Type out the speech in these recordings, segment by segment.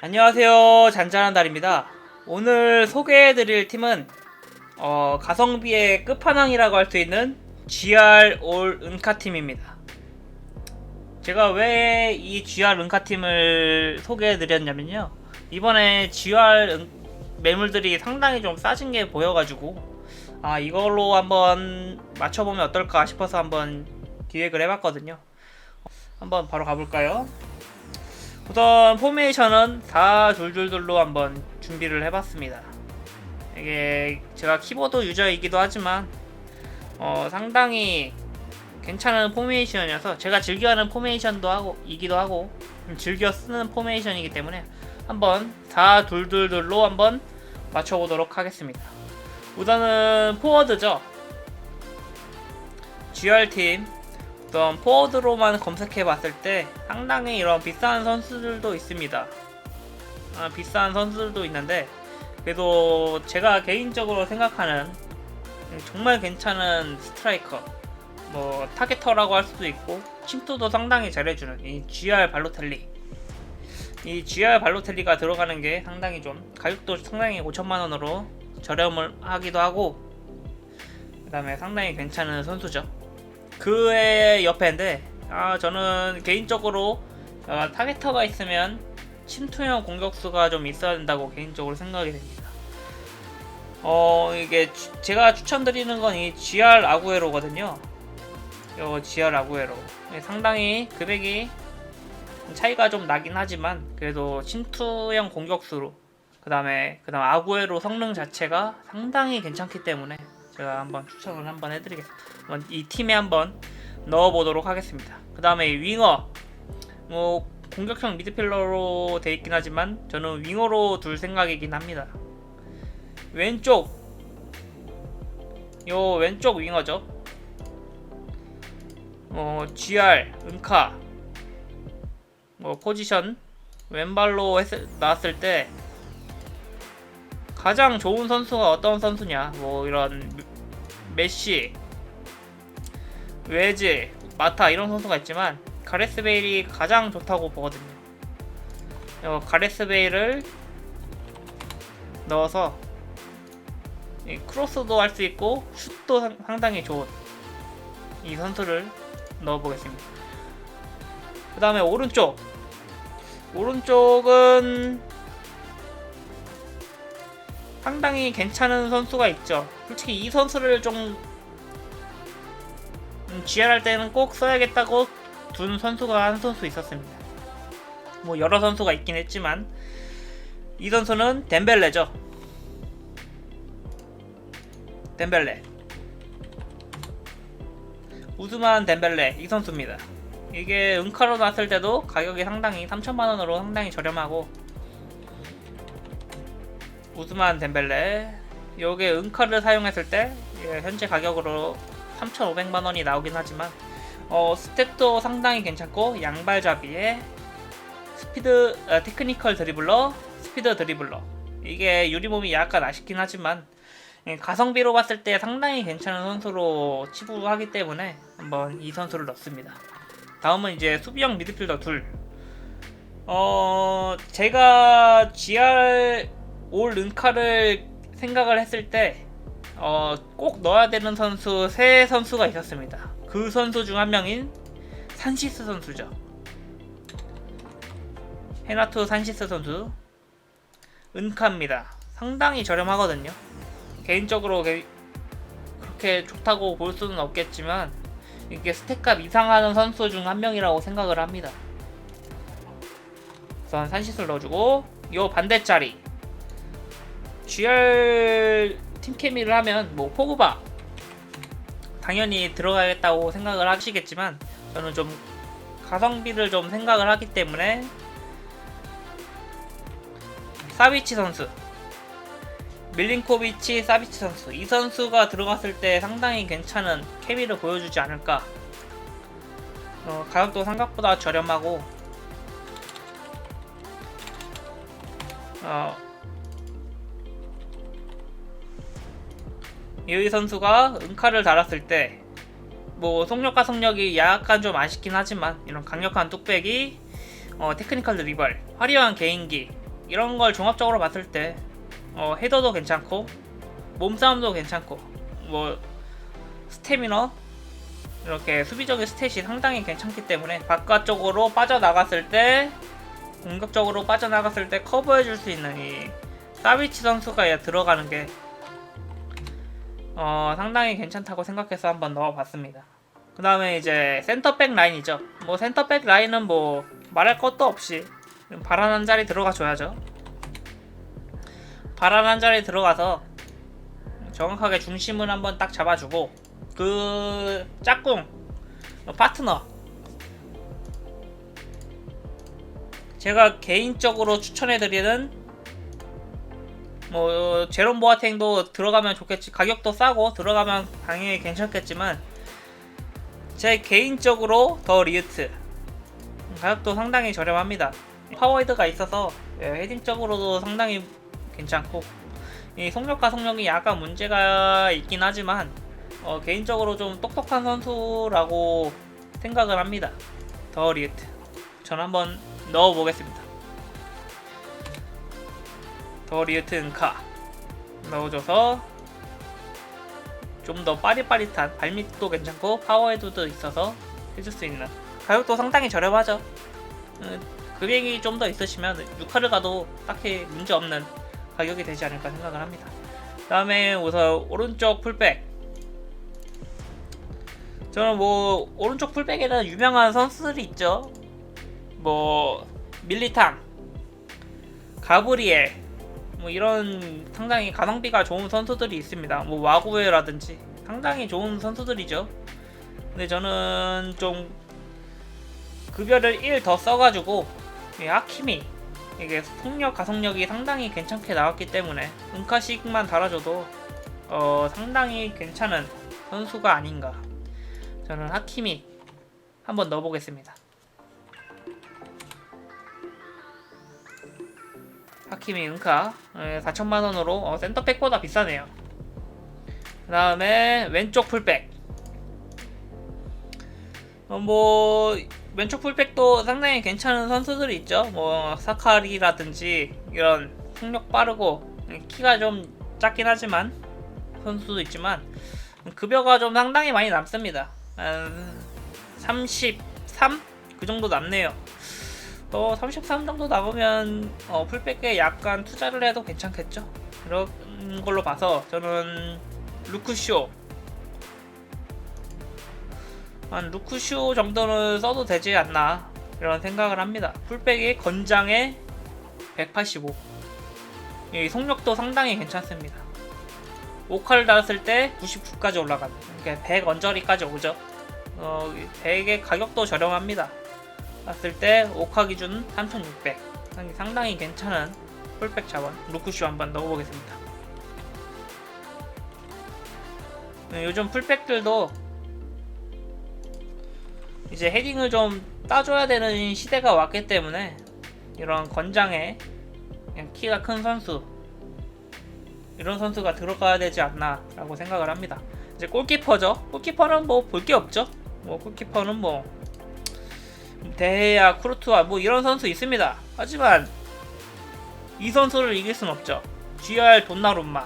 안녕하세요. 잔잔한 달입니다. 오늘 소개해드릴 팀은 어, 가성비의 끝판왕이라고 할 수 있는 GR 올 은카 팀입니다. 제가 왜 이 GR 은카 팀을 소개해드렸냐면요. 이번에 GR 은- 매물들이 상당히 좀 싸진 게 보여가지고 아 이걸로 한번 맞춰보면 어떨까 싶어서 한번 기획을 해봤거든요. 한번 바로 가볼까요? 우선 포메이션은 다 줄줄줄로 한번 준비를 해봤습니다. 이게 제가 키보드 유저이기도 하지만 어, 상당히 괜찮은 포메이션이어서 제가 즐겨하는 포메이션도 하고 이기도 하고 좀 즐겨 쓰는 포메이션이기 때문에 한번 다 둘둘둘로 한번 맞춰보도록 하겠습니다. 우선은 포워드죠. GR팀 어떤 포워드로만 검색해 봤을 때 상당히 이런 비싼 선수들도 있습니다. 아, 비싼 선수들도 있는데 그래도 제가 개인적으로 생각하는 음, 정말 괜찮은 스트라이커 뭐 타겟터라고 할 수도 있고 침투도 상당히 잘해주는 이 GR 발로텔리 이 GR 발로텔리가 들어가는 게 상당히 좀 가격도 상당히 5천만 원으로 저렴을 하기도 하고 그 다음에 상당히 괜찮은 선수죠. 그의 옆에인데 아 저는 개인적으로 어, 타겟터가 있으면 침투형 공격수가 좀 있어야 된다고 개인적으로 생각이 됩니다. 어 이게 주- 제가 추천드리는 건 이 GR 아구에로거든요. 요 GR 아구에로 예, 상당히 금액이 차이가 좀 나긴 하지만 그래도 침투형 공격수로 그 다음에 그 다음 아구에로 성능 자체가 상당히 괜찮기 때문에 제가 한번 추천을 한번 해드리겠습니다. 한번 이 팀에 한번 넣어보도록 하겠습니다. 그 다음에 윙어 뭐 공격형 미드필러로 돼 있긴 하지만 저는 윙어로 둘 생각이긴 합니다. 왼쪽 요 왼쪽 윙어죠. 어 GR 은카 뭐 포지션 왼발로 했을, 나왔을 때 가장 좋은 선수가 어떤 선수냐? 뭐 이런 메시 웨즈 마타 이런 선수가 있지만 가레스 베일이 가장 좋다고 보거든요. 어, 가레스 베일을 넣어서 이 크로스도 할 수 있고 슛도 상- 상당히 좋은 이 선수를 넣어보겠습니다. 그 다음에 오른쪽. 오른쪽은 상당히 괜찮은 선수가 있죠. 솔직히 이 선수를 좀 음, GR 할 때는 꼭 써야겠다고 둔 선수가 한 선수 있었습니다. 뭐 여러 선수가 있긴 했지만 이 선수는 덴벨레죠. 덴벨레. 우즈만 덴벨레 이 선수입니다. 이게 은카로 났을 때도 가격이 상당히 3천만 원으로 상당히 저렴하고 우즈만 덴벨레 요게 은카를 사용했을 때 예, 현재 가격으로 3,500만 원이 나오긴 하지만 어, 스텝도 상당히 괜찮고 양발잡이에 스피드 어, 테크니컬 드리블러, 스피드 드리블러 이게 유리몸이 약간 아쉽긴 하지만 예, 가성비로 봤을 때 상당히 괜찮은 선수로 치부하기 때문에 한번 이 선수를 넣습니다. 다음은 이제 수비형 미드필더 둘. 어 제가 GR 올 른카를 생각을 했을 때, 어, 꼭 넣어야 되는 선수 세 선수가 있었습니다. 그 선수 중 한 명인 산시스 선수죠. 헤나토 산시스 선수. 은카입니다. 상당히 저렴하거든요. 개인적으로 게- 그렇게 좋다고 볼 수는 없겠지만, 이게 스택값 이상하는 선수 중 한 명이라고 생각을 합니다. 우선 산시스를 넣어주고, 요 반대짜리. GR 팀 케미를 하면 뭐 포그바 당연히 들어가겠다고 생각을 하시겠지만 저는 좀 가성비를 좀 생각을 하기 때문에 사비치 선수 밀린코비치 사비치 선수 이 선수가 들어갔을 때 상당히 괜찮은 케미를 보여주지 않을까. 어, 가격도 생각보다 저렴하고 어, 이의 선수가 은카를 달았을 때 뭐 속력과 성력이 약간 좀 아쉽긴 하지만 이런 강력한 뚝배기, 어, 테크니컬 드리블, 화려한 개인기 이런 걸 종합적으로 봤을 때 어, 헤더도 괜찮고 몸싸움도 괜찮고 뭐 스태미너 이렇게 수비적인 스탯이 상당히 괜찮기 때문에 바깥쪽으로 빠져나갔을 때 공격적으로 빠져나갔을 때 커버해 줄 수 있는 이 사비치 선수가 들어가는 게 어, 상당히 괜찮다고 생각해서 한번 넣어봤습니다. 그 다음에 이제 센터백 라인이죠. 뭐 센터백 라인은 뭐 말할 것도 없이 바람 한 자리 들어가 줘야죠. 바람 한 자리 들어가서 정확하게 중심을 한번 딱 잡아주고 그 짝꿍 파트너 제가 개인적으로 추천해드리는 뭐 제롬 보아탱도 들어가면 좋겠지 가격도 싸고 들어가면 당연히 괜찮겠지만 제 개인적으로 더 리우트. 가격도 상당히 저렴합니다. 파워헤드가 있어서 예, 헤딩적으로도 상당히 괜찮고 이 속력과 속력이 약간 문제가 있긴 하지만 어, 개인적으로 좀 똑똑한 선수라고 생각을 합니다. 더 리우트. 전 한번 넣어보겠습니다 더 리우트 은카 넣어줘서 좀 더 빠릿빠릿한 발밑도 괜찮고 파워헤드도 있어서 해줄 수 있는 가격도 상당히 저렴하죠. 음, 금액이 좀 더 있으시면 6화를 가도 딱히 문제 없는 가격이 되지 않을까 생각을 합니다. 그 다음에 우선 오른쪽 풀백. 저는 뭐 오른쪽 풀백에는 유명한 선수들이 있죠. 뭐 밀리탕 가브리엘 뭐 이런 상당히 가성비가 좋은 선수들이 있습니다. 뭐 와구에라든지 상당히 좋은 선수들이죠. 근데 저는 좀 급여를 1 더 써가지고 이 아키미 이게 속력 가속력이 상당히 괜찮게 나왔기 때문에 은카식만 달아줘도 어 상당히 괜찮은 선수가 아닌가. 저는 하키미 한번 넣어보겠습니다. 하키미 은카. 4천만원으로. 어, 센터백보다 비싸네요. 그 다음에 왼쪽 풀백. 어, 뭐 왼쪽 풀백도 상당히 괜찮은 선수들이 있죠. 뭐 사카리라든지 이런 속력 빠르고 키가 좀 작긴 하지만 선수도 있지만 급여가 좀 상당히 많이 남습니다. 한 33? 그 정도 남네요 또 33 정도 나오면 어, 풀백에 약간 투자를 해도 괜찮겠죠. 그런 걸로 봐서 저는 루크쇼 한 루크쇼 정도는 써도 되지 않나 이런 생각을 합니다. 풀백이 건장에 185. 이 속력도 상당히 괜찮습니다. 5칼 닿았을 때 99까지 올라가는 그러니까 100 언저리까지 오죠. 어, 100의 가격도 저렴합니다. 봤을 때 오카 기준 3600 상당히 괜찮은 풀백 자원. 루크쇼 한번 넣어보겠습니다. 네, 요즘 풀백들도 이제 헤딩을 좀 따줘야 되는 시대가 왔기 때문에 이런 건장에 키가 큰 선수 이런 선수가 들어가야 되지 않나 라고 생각을 합니다. 이제 골키퍼죠. 골키퍼는 뭐 볼 게 없죠. 뭐 골키퍼는 뭐 데헤야, 쿠르투아 뭐 이런 선수 있습니다. 하지만 이 선수를 이길 순 없죠. GR 돈나룸마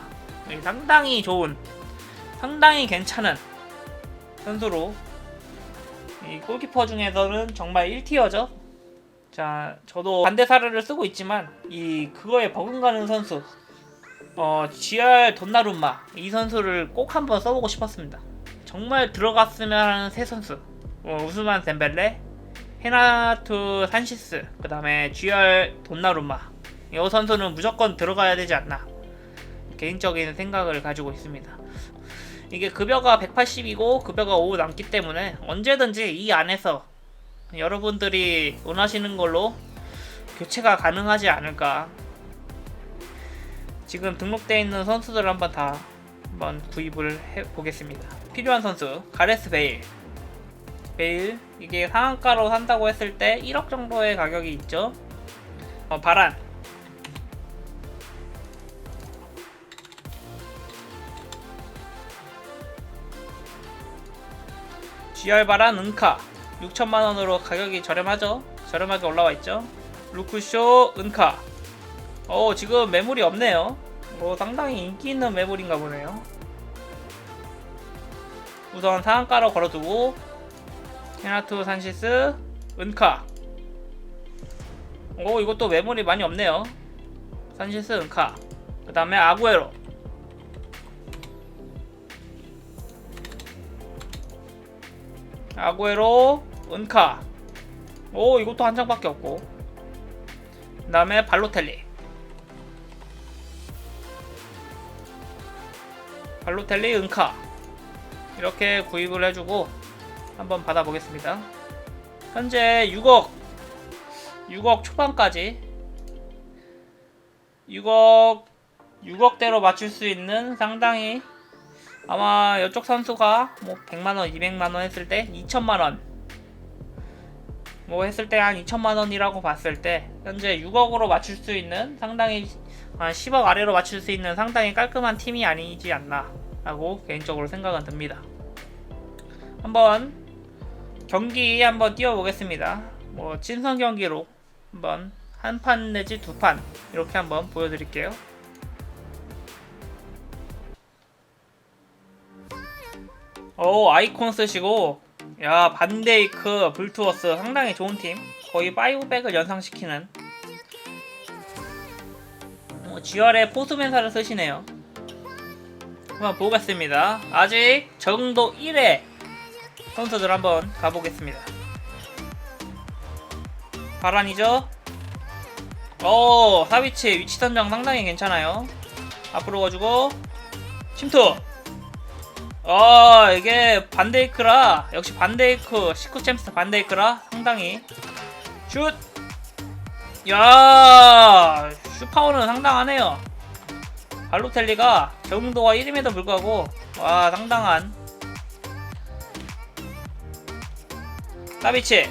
상당히 좋은, 상당히 괜찮은 선수로 이 골키퍼 중에서는 정말 1티어죠. 자, 저도 반대 사례를 쓰고 있지만 이 그거에 버금가는 선수 어, GR 돈나룸마 이 선수를 꼭 한번 써보고 싶었습니다. 정말 들어갔으면 하는 새 선수. 어, 우스만 덴벨레, 헤나투 산시스 그 다음에 GR 돈나룸마. 이 선수는 무조건 들어가야 되지 않나. 개인적인 생각을 가지고 있습니다. 이게 급여가 180이고 급여가 5 남기 때문에 언제든지 이 안에서 여러분들이 원하시는 걸로 교체가 가능하지 않을까. 지금 등록되어 있는 선수들 한번 다 한번 구입을 해 보겠습니다. 필요한 선수 가레스 베일 베일 이게 상한가로 산다고 했을 때 1억 정도의 가격이 있죠. 어, 바란 GR 바란 은카 6천만 원으로 가격이 저렴하죠. 저렴하게 올라와 있죠. 루크쇼 은카 어 지금 매물이 없네요. 뭐 상당히 인기 있는 매물인가 보네요. 우선 상한가로 걸어두고 헤나투 산시스 은카. 오 이것도 매물이 많이 없네요. 산시스 은카. 그 다음에 아구에로. 아구에로 은카. 오 이것도 한 장밖에 없고. 그 다음에 발로텔리. 발로텔리 은카 이렇게 구입을 해주고 한번 받아보겠습니다. 현재 6억 6억 초반까지 6억 6억대로 맞출 수 있는 상당히 아마 이쪽 선수가 뭐 100만원, 200만원 했을 때 2천만원 뭐 했을 때 한 2천만원이라고 봤을 때 현재 6억으로 맞출 수 있는 상당히 한 10억 아래로 맞출 수 있는 상당히 깔끔한 팀이 아니지 않나 라고 개인적으로 생각은 듭니다. 한번 경기 한번 뛰어보겠습니다. 뭐 친선 경기로 한번 한 판 내지 두 판 이렇게 한번 보여드릴게요. 오 아이콘 쓰시고 야 반데이크 불투어스 상당히 좋은 팀 거의 5백을 연상시키는 어, GR의 포수맨사를 쓰시네요. 한번 보겠습니다. 아직 적응도 1회 선수들 한번 가보겠습니다. 바란이죠? 오, 사비치 위치 선정 상당히 괜찮아요. 앞으로 가지고 침투. 아, 이게 반데이크라 역시 반데이크 19 챔스 반데이크라 상당히 슛. 야, 슈파워는 상당하네요. 발로텔리가 적응도가 1임에도 불구하고 와 상당한 사비치.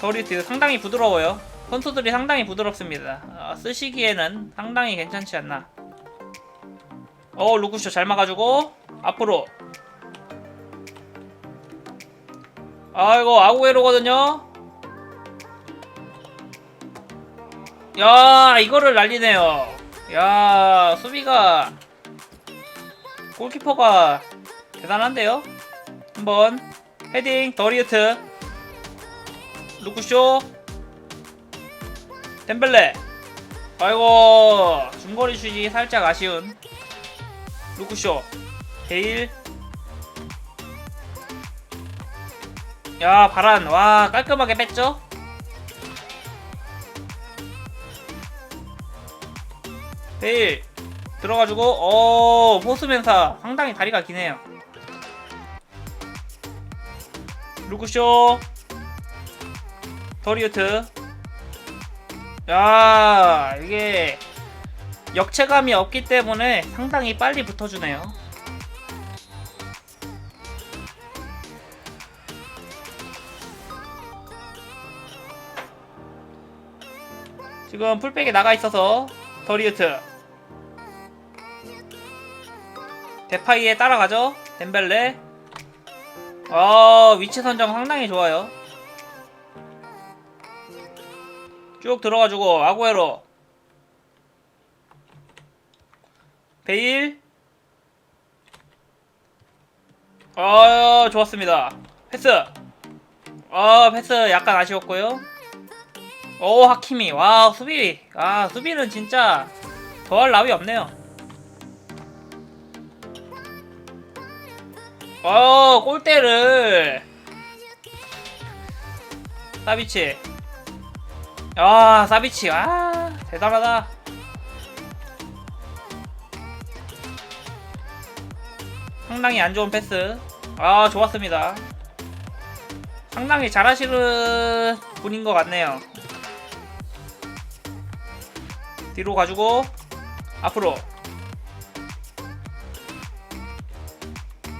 더리트 상당히 부드러워요. 선수들이 상당히 부드럽습니다. 아, 쓰시기에는 상당히 괜찮지 않나. 어 루쿠쇼 잘 막아주고 앞으로. 아이고 아구에로거든요. 야 이거를 날리네요. 야 수비가 골키퍼가 대단한데요 한번 헤딩 더리우트. 루쿠쇼. 덴벨레. 아이고 중거리 슛이 살짝 아쉬운 루쿠쇼. 베일. 야 바란 와 깔끔하게 뺐죠? 베일. 들어가지고 어 포스맨사. 상당히 다리가 기네요 루크쇼. 더리우트. 야 이게 역체감이 없기 때문에 상당히 빨리 붙어주네요. 지금 풀백에 나가 있어서 더리우트. 데파이에 따라가죠? 덴벨레 아 위치 선정 상당히 좋아요. 쭉 들어가지고 아구에로. 베일. 아 좋았습니다. 패스. 아 패스 약간 아쉬웠고요. 오 하키미. 와 수비. 아 수비는 진짜 더할 나위 없네요 어 골대를. 사비치. 아 사비치. 아 대단하다. 상당히 안 좋은 패스. 아 좋았습니다. 상당히 잘하시는 분인 것 같네요. 뒤로 가지고 앞으로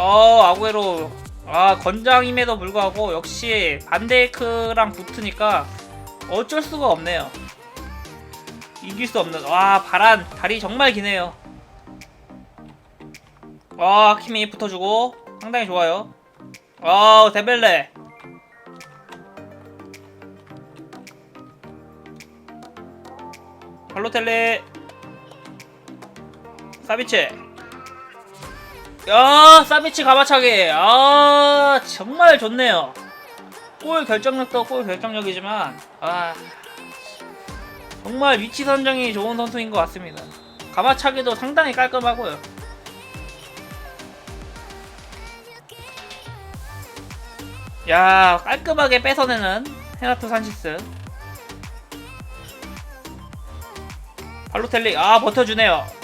어 아구에로. 아 건장임에도 불구하고 역시 반데이크랑 붙으니까 어쩔 수가 없네요. 이길 수 없는 와 바란 다리 정말 기네요. 와 힘이 붙어주고 상당히 좋아요. 아 데벨레. 발로텔리 사비치 야 사비치 가마차기. 아 정말 좋네요. 골 결정력도 골 결정력이지만 아 정말 위치 선정이 좋은 선수인 것 같습니다. 가마차기도 상당히 깔끔하고요. 야 깔끔하게 뺏어내는 헤나토 산시스. 발로텔리 아 버텨주네요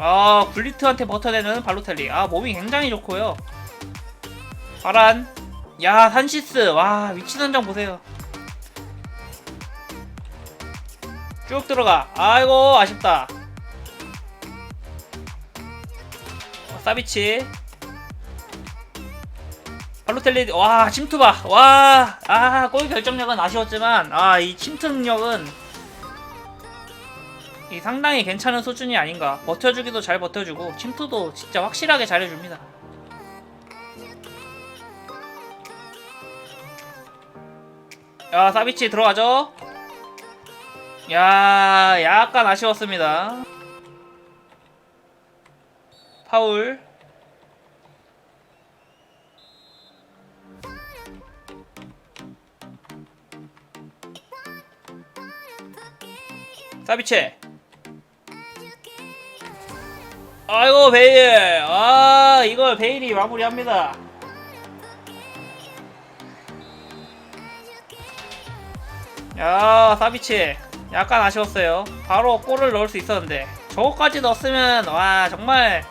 아 굴리트한테 버텨내는 발로텔리. 아 몸이 굉장히 좋고요. 바란. 야 산시스. 와 위치 선정 보세요. 쭉 들어가. 아이고 아쉽다. 어, 사비치. 발로텔리 와 침투 봐. 와아 골 결정력은 아쉬웠지만 아 이 침투 능력은 이 상당히 괜찮은 수준이 아닌가. 버텨주기도 잘 버텨주고 침투도 진짜 확실하게 잘해줍니다. 야 사비치 들어가죠? 야 약간 아쉬웠습니다. 파울. 사비치 아이고 베일 아 이걸 베일이 마무리합니다. 야 사비치. 약간 아쉬웠어요. 바로 골을 넣을 수 있었는데. 저거까지 넣었으면 와 정말.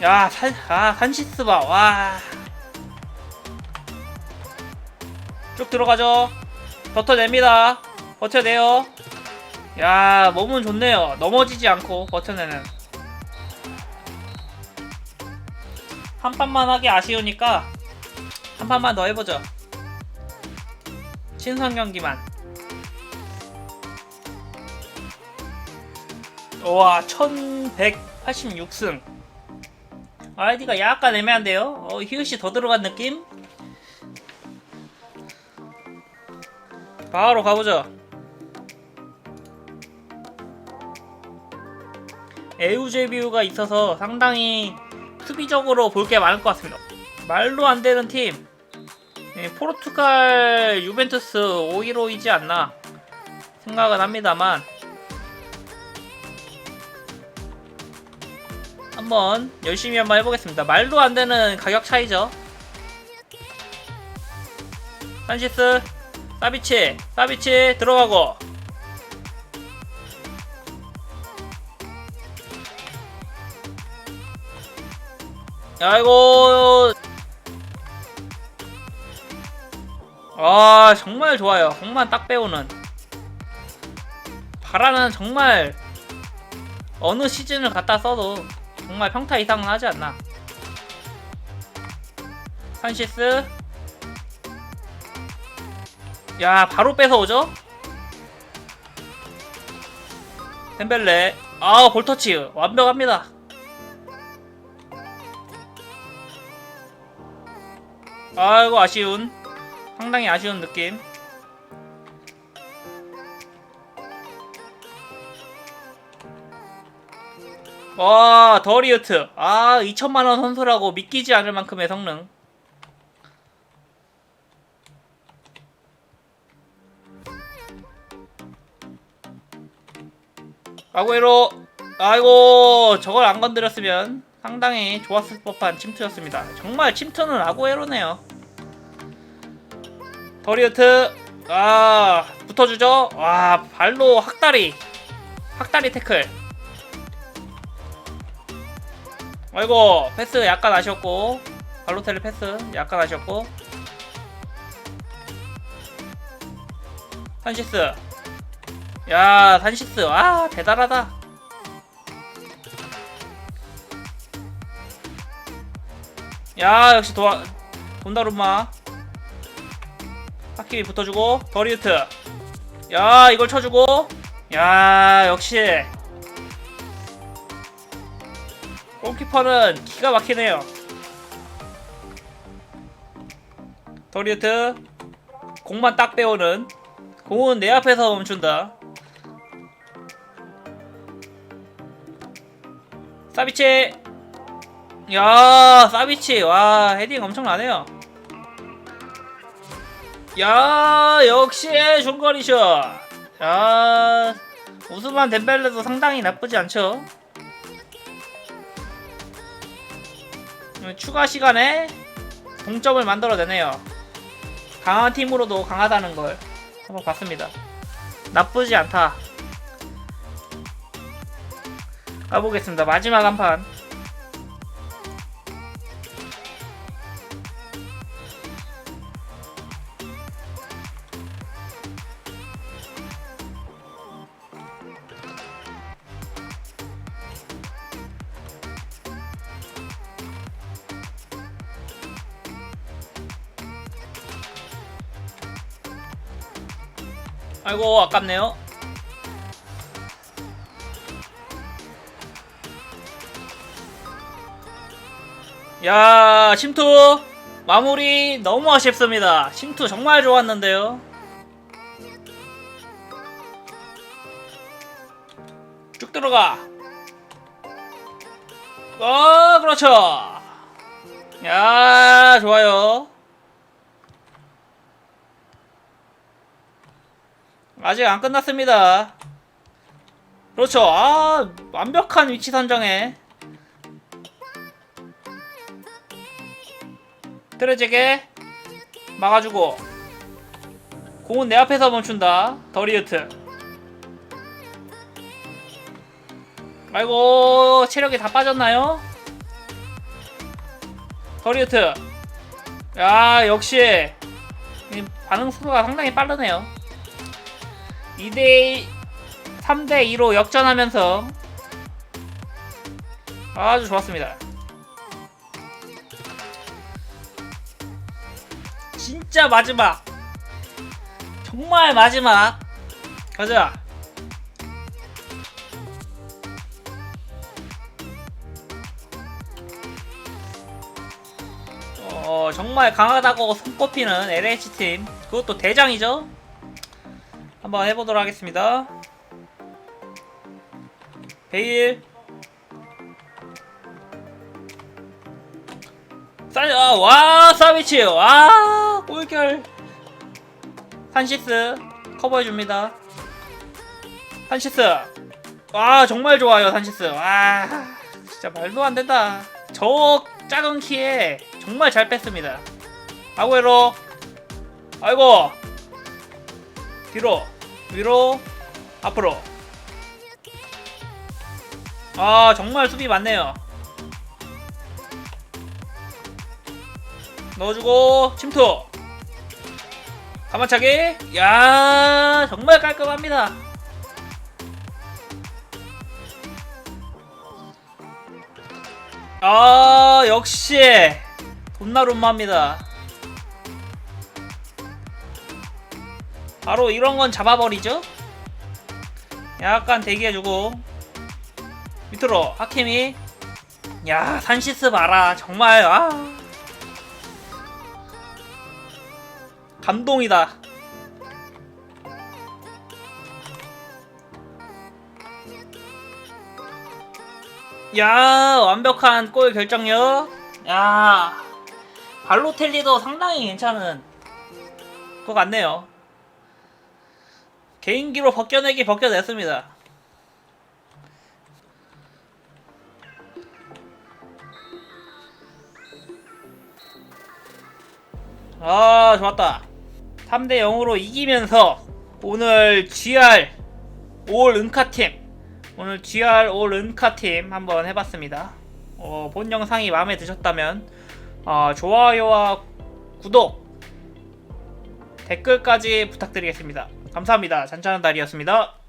야 산, 아 산시스바 와쭉 들어가죠. 버텨냅니다. 버텨내요. 야 몸은 좋네요. 넘어지지 않고 버텨내는 한 판만 하기 아쉬우니까 한 판만 더 해보죠. 친선 경기만. 와 1186승. 아이디가 약간 애매한데요? 어, 히읗이 더 들어간 느낌? 바로 가보죠. 에우제비우가 있어서 상당히 수비적으로 볼 게 많을 것 같습니다. 말로 안 되는 팀. 예, 포르투갈 유벤투스 5-1-5이지 않나 생각은 합니다만 한번 열심히 한번 해보겠습니다. 말도 안 되는 가격 차이죠. 산시스, 사비치, 사비치 들어가고 아이고. 아 정말 좋아요. 공만 딱 빼오는. 바라는 정말 어느 시즌을 갖다 써도 정말 평타 이상은 하지 않나. 산시스. 야 바로 뺏어오죠? 템벨레. 아 볼터치. 완벽합니다 아이고 아쉬운. 상당히 아쉬운 느낌. 와 더리우트. 아 2천만원 선수라고 믿기지 않을 만큼의 성능. 아구에로 아이고 저걸 안 건드렸으면 상당히 좋았을 법한 침투였습니다. 정말 침투는 아구에로네요. 더리우트 아 붙어주죠. 와 발로 학다리 학다리 태클. 아이고 패스 약간 아쉬웠고 발로텔리 패스 약간 아쉬웠고 산시스 야 산시스 아 대단하다 야 역시 도와 본다룸마. 하키비 붙어주고 더리우트. 야 이걸 쳐주고. 야 역시. 골키퍼는 기가 막히네요. 더리우트 공만 딱 빼오는 공은 내 앞에서 멈춘다. 사비치. 야 사비치. 와 헤딩 엄청나네요. 야 역시 중거리슛 야 우스만 덴벨레도 상당히 나쁘지 않죠? 추가 시간에 동점을 만들어내네요. 강한 팀으로도 강하다는 걸 한번 봤습니다. 나쁘지 않다. 가보겠습니다. 마지막 한판 아이고 아깝네요. 야 침투 마무리 너무 아쉽습니다. 침투 정말 좋았는데요. 쭉 들어가. 어 그렇죠. 야 좋아요. 아직 안 끝났습니다. 그렇죠. 아, 완벽한 위치 선정에. 트레제게 막아주고 공은 내 앞에서 멈춘다. 더리우트. 아이고 체력이 다 빠졌나요? 더리우트. 야 역시 이 반응 속도가 상당히 빠르네요. 2대 3대 2로 역전하면서 아주 좋았습니다. 진짜 마지막. 정말 마지막. 가자. 어, 정말 강하다고 손꼽히는 LH팀. 그것도 대장이죠? 한번 해보도록 하겠습니다. 베일. 사, 아, 와, 사비치. 와, 골결. 산시스. 커버해줍니다. 산시스. 와, 정말 좋아요, 산시스. 와, 진짜 말도 안 된다. 저 작은 키에 정말 잘 뺐습니다. 아구에로. 아이고. 뒤로. 위로 앞으로. 아 정말 수비 많네요. 넣어주고 침투. 가만차기. 야 정말 깔끔합니다. 아 역시. 돈나룸마입니다 바로 이런 건 잡아버리죠. 약간 대기해주고 밑으로 하케미 야 산시스 봐라 정말 아 감동이다. 야 완벽한 골 결정력 야 발로텔리도 상당히 괜찮은 것 같네요. 개인기로 벗겨내기 벗겨냈습니다. 아 좋았다. 3대 0으로 이기면서 오늘 GR 올 은카팀 오늘 GR 올 은카팀 한번 해봤습니다. 어, 본 영상이 마음에 드셨다면 어, 좋아요와 구독 댓글까지 부탁드리겠습니다. 감사합니다. 잔잔한 달이었습니다.